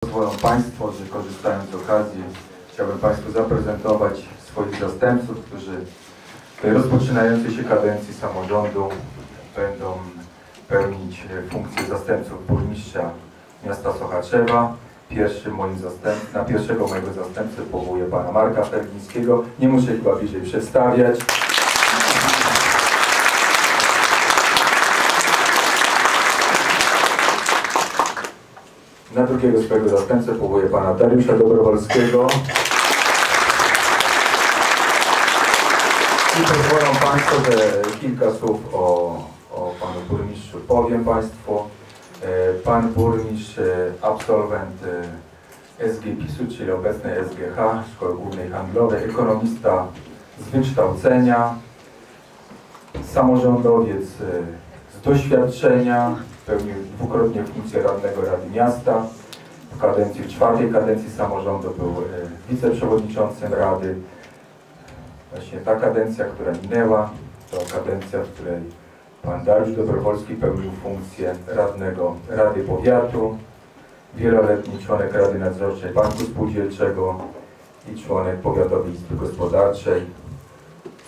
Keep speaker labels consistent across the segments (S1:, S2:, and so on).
S1: Pozwolą Państwo, że korzystając z okazji chciałbym Państwu zaprezentować swoich zastępców, którzy w tej rozpoczynającej się kadencji samorządu będą pełnić funkcję zastępców burmistrza miasta Sochaczewa. Pierwszy moim zastęp... Na pierwszego mojego zastępcę powołuję pana Marka Fergińskiego. Nie muszę chyba bliżej przedstawiać. Na drugiego swojego zastępcę powołuję pana Dariusza Dobrowolskiego. I pozwolą Państwo, że kilka słów o, o Panu Burmistrzu powiem Państwu. E, Pan Burmistrz, e, absolwent e, SG PiSu, czyli obecnej SGH, Szkoły Głównej Handlowej, ekonomista z wykształcenia, samorządowiec z doświadczenia, pełnił dwukrotnie funkcję radnego Rady Miasta. W kadencji, w czwartej kadencji samorządu był e, wiceprzewodniczącym Rady. Właśnie ta kadencja, która minęła, to kadencja, w której pan Dariusz Dobrowolski pełnił funkcję radnego Rady Powiatu, wieloletni członek Rady Nadzorczej Banku Spółdzielczego i członek Powiatowej Izby Gospodarczej.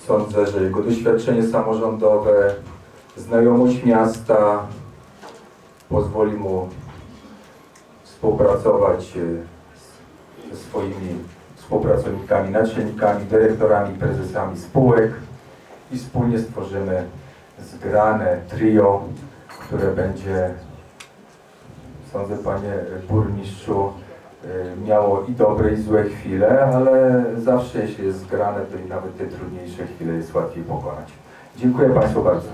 S1: Sądzę, że jego doświadczenie samorządowe, znajomość miasta pozwoli mu współpracować e, ze swoimi współpracownikami, naczelnikami, dyrektorami, prezesami spółek i wspólnie stworzymy zgrane trio, które będzie, sądzę panie burmistrzu, y, miało i dobre i złe chwile, ale zawsze jeśli jest zgrane, to i nawet te trudniejsze chwile jest łatwiej pokonać. Dziękuję Państwu bardzo.